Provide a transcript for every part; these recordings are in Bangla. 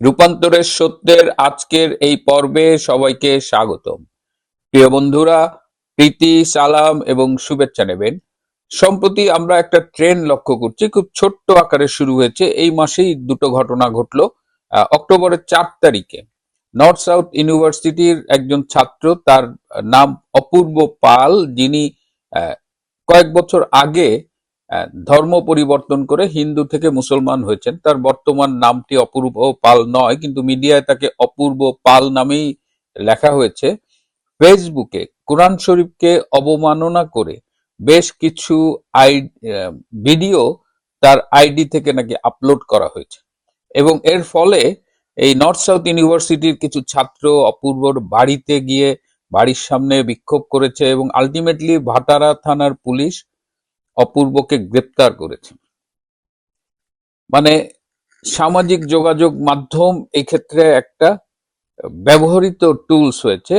রূপান্তরের সত্যের আজকের এই পর্বে সবাইকে স্বাগতম। প্রিয় বন্ধুরা, প্রীতি, সালাম এবং শুভেচ্ছা নেবেন। সম্প্রতি আমরা একটা ট্রেন লক্ষ্য করছি, খুব ছোট্ট আকারে শুরু হয়েছে। এই মাসেই দুটো ঘটনা ঘটলো অক্টোবরের চার তারিখে। নর্থ সাউথ ইউনিভার্সিটির একজন ছাত্র, তার নাম অপূর্ব পাল, যিনি কয়েক বছর আগে ধর্ম পরিবর্তন করে হিন্দু থেকে মুসলমান হয়েছেন। তার বর্তমান নামটি অপূর্ব পাল নয়, কিন্তু মিডিয়ায় তাকে অপূর্ব পাল নামেই লেখা হয়েছে। ফেসবুকে কোরআন শরীফকে অবমাননা করে বেশ কিছু আই ভিডিও তার আইডি থেকে নাকি আপলোড করা হয়েছে। এবং এর ফলে এই নর্থ সাউথ ইউনিভার্সিটির কিছু ছাত্র অপূর্বর বাড়িতে গিয়ে বাড়ির সামনে বিক্ষোভ করেছে এবং আলটিমেটলি ভাটারা থানার পুলিশ অপূর্বকে গ্রেপ্তার করেছে। মানে সামাজিক যোগাযোগ মাধ্যম এক্ষেত্রে একটা ব্যবহৃত টুলস হয়েছে।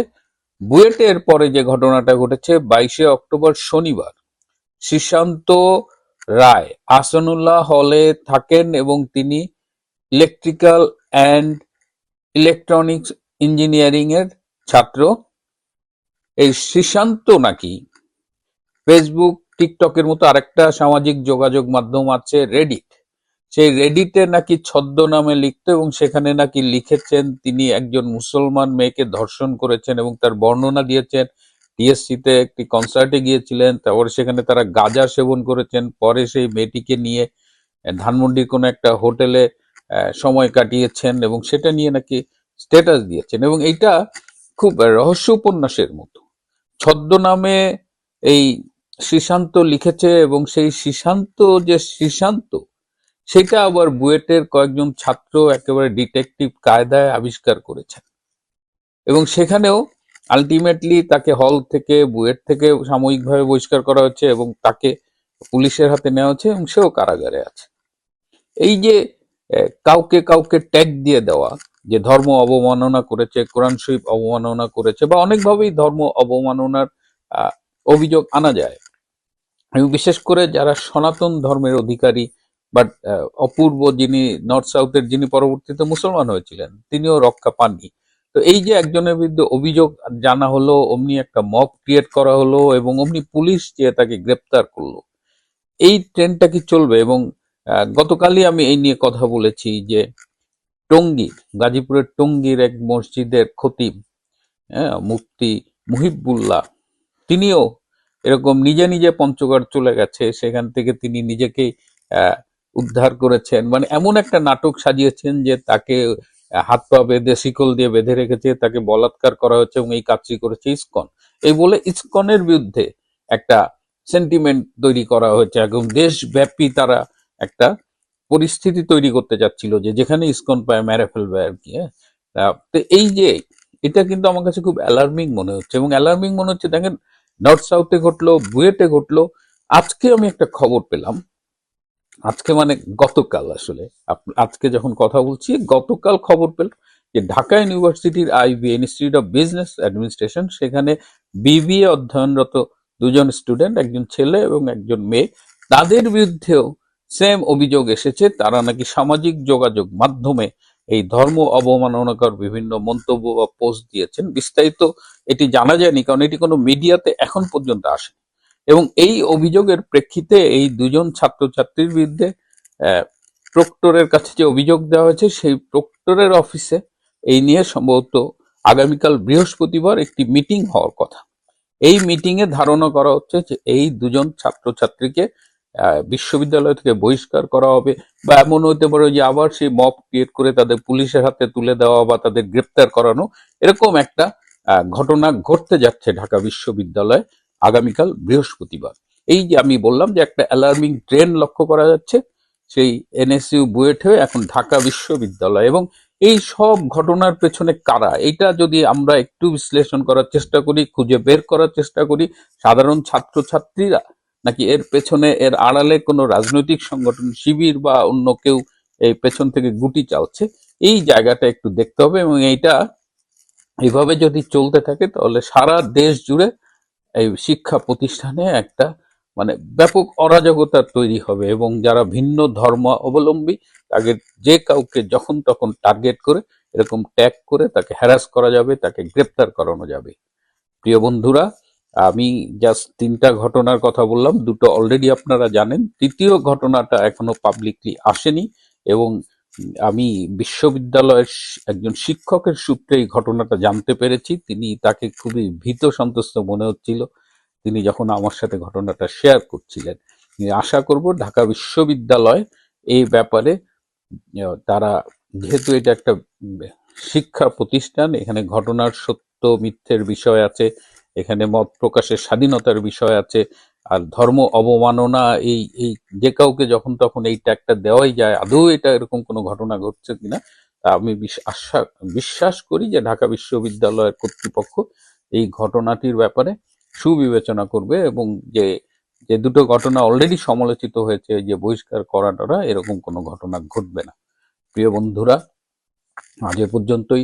বুয়েটের পরে যে ঘটনাটা ঘটেছে, বাইশে অক্টোবর শনিবার সুশান্ত রায় আসানুল্লাহ হলে থাকেন এবং তিনি ইলেকট্রিক্যাল অ্যান্ড ইলেকট্রনিক্স ইঞ্জিনিয়ারিং এর ছাত্র। এই সুশান্ত নাকি ফেসবুক টিকটকের মতো আরেকটা সামাজিক যোগাযোগ মাধ্যম আছে রেডিট সেই রেডিটে নাকি ছদ্মনামে লিখত এবং সেখানে নাকি লিখেছেন তিনি একজন মুসলমান মেয়েকে ধর্ষণ করেছেন এবং তার বর্ণনা দিয়েছেন। টিএসসি তে একটি কনসার্টে গিয়েছিলেন, তারপরে সেখানে তারা গাঁজা সেবন করেছেন। পরে সেই মেয়েটিকে নিয়ে ধানমন্ডির কোনো একটা হোটেলে সময় কাটিয়েছেন এবং সেটা নিয়ে নাকি স্ট্যাটাস দিয়েছেন এবং এইটা খুব রহস্য উপন্যাসের মতো। ছদ্মনামে এই শ্রীশান্ত লিখেছে এবং সেই শ্রীশান্ত যে শ্রীশান্ত সেটা আবার বুয়েটের কয়েকজন ছাত্র একেবারে ডিটেকটিভ কায়দায় আবিষ্কার করেছেন। এবং সেখানেও আলটিমেটলি তাকে হল থেকে, বুয়েট থেকে সাময়িকভাবে বহিষ্কার করা হচ্ছে এবং তাকে পুলিশের হাতে নেওয়া হচ্ছে এবং সেও কারাগারে আছে। এই যে কাউকে কাউকে ট্যাগ দিয়ে দেওয়া, যে ধর্ম অবমাননা করেছে, কোরআন শরীফ অবমাননা করেছে বা অনেকভাবেই ধর্ম অবমাননার অভিযোগ আনা যায় এবং বিশেষ করে যারা সনাতন ধর্মের অধিকারী বাট অপূর্ব যিনি নর্থ সাউথের যিনি পরবর্তীতে মুসলমান হয়েছিলেন, তিনিও রক্ষা পাননি। তো এই যে একজনের বিরুদ্ধে অভিযোগ জানা হলো, অমনি একটা মব ক্রিয়েট করা হলো এবং অমনি পুলিশ যে তাকে গ্রেপ্তার করল, এই ট্রেনটা কি চলবে? এবং গতকালই আমি এই নিয়ে কথা বলেছি যে টঙ্গী, গাজীপুরের টঙ্গীর এক মসজিদের খতিব হ্যাঁ মুফতি মুহিবুল্লাহ, তিনিও এরকম নিজে নিজে পঞ্চগড় চলে গেছে সেখান থেকে তিনি নিজেকেই আহ, উদ্ধার করেছেন। মানে এমন একটা নাটক সাজিয়েছেন যে তাকে হাত পা বেঁধে শিকল দিয়ে বেঁধে রেখেছে তাকে বলাৎকার করা হচ্ছে এবং এই কাজটি করেছে ইস্কন। এই বলে ইস্কনের বিরুদ্ধে একটা সেন্টিমেন্ট তৈরি করা হয়েছে এবং দেশব্যাপী তারা একটা পরিস্থিতি তৈরি করতে যাচ্ছিল যে যেখানে ইস্কন পায় মেরে ফেলবে আর কি হ্যাঁ? তো এই যে এটা কিন্তু আমার কাছে খুব অ্যালার্মিং মনে হচ্ছে এবং অ্যালার্মিং মনে হচ্ছে দেখেন নর্থ সাউথে ঘটলো বুয়েটে ঘটলো। আজকে আমি একটা খবর পেলাম। আজকে মানে গতকাল আসলে। আজকে যখন কথা বলছি, গতকাল খবর পেলাম যে ঢাকা ইউনিভার্সিটির IB institute of business administration সেখানে বিবিএ অধ্যয়নরত দুজন স্টুডেন্ট একজন ছেলে এবং একজন মেয়ে, তাদের বিরুদ্ধেও সেম অভিযোগ এসেছে। তারা নাকি সামাজিক যোগাযোগ মাধ্যমে এই ধর্ম অবমাননাকর বিভিন্ন মন্তব্য বা পোস্ট দিয়েছেন। বিস্তারিত এটি জানা যায়নি, কারণ এটি কোনো মিডিয়াতে এখন পর্যন্ত আসে এবং এই অভিযোগের প্রেক্ষিতে এই দুজন ছাত্রছাত্রীর বিরুদ্ধে প্রক্টরের কাছে যে অভিযোগ দেওয়া হয়েছে, সেই প্রক্টরের অফিসে এই নিয়ে সম্ভবত আগামীকাল বৃহস্পতিবার একটি মিটিং হওয়ার কথা। এই মিটিং এ ধারণা করা হচ্ছে যে এই দুজন ছাত্রছাত্রীকে বিশ্ববিদ্যালয় থেকে বহিষ্কার করা হবে বা এমন হতে পারে যে আবার সেই মব ক্রিয়েট করে তাদের পুলিশের হাতে তুলে দেওয়া বা তাদের গ্রেপ্তার করানো এরকম একটা ঘটনা ঘটতে যাচ্ছে ঢাকা বিশ্ববিদ্যালয়ে আগামীকাল বৃহস্পতিবার। এই যে আমি বললাম যে একটা অ্যালার্মিং ট্রেন লক্ষ্য করা যাচ্ছে, সেই এনএসইউ বুয়েট হয়ে এখন ঢাকা বিশ্ববিদ্যালয় এবং এই সব ঘটনার পেছনে কারা? এটা যদি আমরা একটু বিশ্লেষণ করার চেষ্টা করি, খুঁজে বের করার চেষ্টা করি, সাধারণ ছাত্রছাত্রীরা নাকি এর পেছনে এর আড়ালে কোনো রাজনৈতিক সংগঠন, শিবির বা অন্য কেউ এই পেছন থেকে গুটি চালছে? এই জায়গাটা একটু দেখতে হবে এবং এইটা এইভাবে যদি চলতে থাকে তাহলে সারা দেশ জুড়ে এই শিক্ষা প্রতিষ্ঠানে একটা মানে ব্যাপক অরাজকতা তৈরি হবে এবং যারা ভিন্ন ধর্ম অবলম্বী তাকে যে কাউকে যখন তখন টার্গেট করে, এরকম ট্যাগ করে তাকে হ্যারাস করা যাবে, তাকে গ্রেপ্তার করানো যাবে। প্রিয় বন্ধুরা আমি জাস্ট তিনটা ঘটনার কথা বললাম, দুটো অলরেডি আপনারা জানেন। তৃতীয় ঘটনাটা এখনও পাবলিকলি আসেনি এবং আমি বিশ্ববিদ্যালয়ের একজন শিক্ষকের সূত্রে এই ঘটনাটা জানতে পেরেছি। তিনি তাকে খুবই ভীত সন্ত্রস্ত মনে হচ্ছিল। তিনি যখন আমার সাথে ঘটনাটা শেয়ার করছিলেন আশা করব ঢাকা বিশ্ববিদ্যালয় এই ব্যাপারে তারা যেহেতু এটা একটা শিক্ষা প্রতিষ্ঠান, এখানে ঘটনার সত্য, মিথ্যের বিষয় আছে এখানে মত প্রকাশের স্বাধীনতার বিষয় আছে, আর ধর্ম অবমাননা, এই এই যে কাউকে যখন তখন এই ট্যাগটা দেওয়াই যায়, আদৌ এটা এরকম কোনো ঘটনা ঘটছে কিনা, তা আমি আশা, বিশ্বাস করি যে ঢাকা বিশ্ববিদ্যালয়ের কর্তৃপক্ষ এই ঘটনাটির ব্যাপারে সুবিবেচনা করবে এবং যে যে দুটো ঘটনা অলরেডি সমালোচিত হয়েছে, যে বহিষ্কার করাটা, এরকম কোনো ঘটনা ঘটবে না। প্রিয় বন্ধুরা, আজ এ পর্যন্তই।